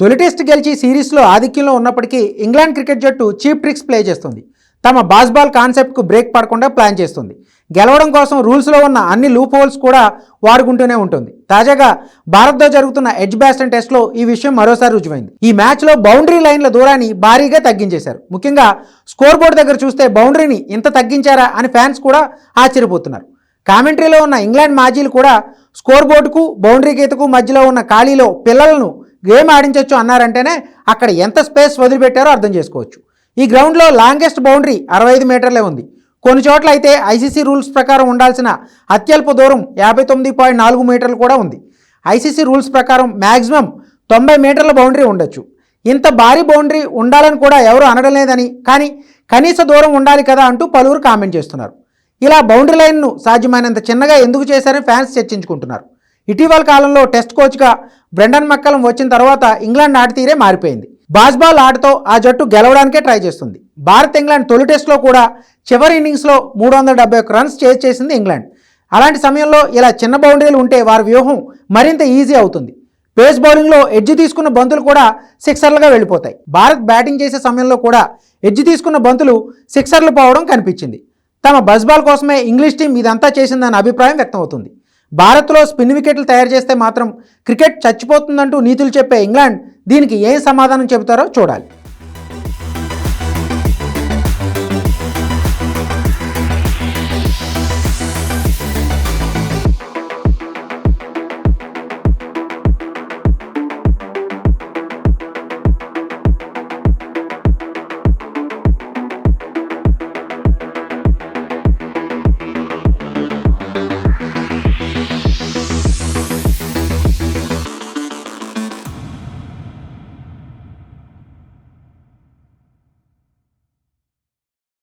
తొలి టెస్ట్ గెలిచి సిరీస్లో ఆధిక్యంలో ఉన్నప్పటికీ ఇంగ్లాండ్ క్రికెట్ జట్టు చీప్ ట్రిక్స్ ప్లే చేస్తుంది. తమ బాస్బాల్ కాన్సెప్ట్కు బ్రేక్ పడకుండా ప్లాన్ చేస్తుంది. గెలవడం కోసం రూల్స్లో ఉన్న అన్ని లూప్ హోల్స్ కూడా వాడుకుంటూనే ఉంటుంది. తాజాగా భారత్తో జరుగుతున్న ఎడ్జ్ బ్యాస్టన్ టెస్ట్లో ఈ విషయం మరోసారి రుజువైంది. ఈ మ్యాచ్లో బౌండరీ లైన్ల దూరాన్ని భారీగా తగ్గించేశారు. ముఖ్యంగా స్కోర్ బోర్డు దగ్గర చూస్తే బౌండరీని ఇంత తగ్గించారా అని ఫ్యాన్స్ కూడా ఆశ్చర్యపోతున్నారు. కామెంటరీలో ఉన్న ఇంగ్లాండ్ మాజీలు కూడా స్కోర్ బోర్డుకు బౌండరీ గీతకు మధ్యలో ఉన్న ఖాళీలో పిల్లలను గేమ్ ఆడించవచ్చు అన్నారంటేనే అక్కడ ఎంత స్పేస్ వదిలిపెట్టారో అర్థం చేసుకోవచ్చు. ఈ గ్రౌండ్లో లాంగెస్ట్ బౌండరీ అరవై ఐదు మీటర్లే ఉంది. కొన్ని చోట్ల అయితే ఐసీసీ రూల్స్ ప్రకారం ఉండాల్సిన అత్యల్ప దూరం యాభై తొమ్మిది పాయింట్ నాలుగు మీటర్లు కూడా ఉంది. ఐసీసీ రూల్స్ ప్రకారం మ్యాక్సిమం తొంభై మీటర్ల బౌండరీ ఉండొచ్చు. ఇంత భారీ బౌండరీ ఉండాలని కూడా ఎవరు అనడం లేదని కానీ కనీస దూరం ఉండాలి కదా అంటూ పలువురు కామెంట్ చేస్తున్నారు. ఇలా బౌండరీ లైన్ను సాధ్యమైనంత చిన్నగా ఎందుకు చేశారని ఫ్యాన్స్ చర్చించుకుంటున్నారు. ఇటీవల కాలంలో టెస్ట్ కోచ్గా బ్రెండన్ మక్కలం వచ్చిన తర్వాత ఇంగ్లాండ్ ఆటతీరే మారిపోయింది. బాస్బాల్ ఆటతో ఆ జట్టు గెలవడానికే ట్రై చేస్తుంది. భారత్ ఇంగ్లాండ్ తొలి టెస్ట్లో కూడా చివరి ఇన్నింగ్స్లో మూడు వందల డెబ్బై ఒక్క రన్స్ చేజ్ చేసింది ఇంగ్లాండ్. అలాంటి సమయంలో ఇలా చిన్న బౌండరీలు ఉంటే వారి వ్యూహం మరింత ఈజీ అవుతుంది. పేస్ బౌలింగ్లో ఎడ్జ్ తీసుకున్న బంతులు కూడా సిక్సర్లుగా వెళ్ళిపోతాయి. భారత్ బ్యాటింగ్ చేసే సమయంలో కూడా ఎడ్జ్ తీసుకున్న బంతులు సిక్సర్లు పోవడం కనిపించింది. తమ బస్బాల్ కోసమే ఇంగ్లీష్ టీం ఇదంతా చేసిందన్న అభిప్రాయం వ్యక్తమవుతుంది. భారత్లో స్పిన్ వికెట్లు తయారు చేస్తే మాత్రం క్రికెట్ చచ్చిపోతుందంటూ నీతులు చెప్పే ఇంగ్లాండ్ దీనికి ఏం సమాధానం చెబుతారో చూడాలి.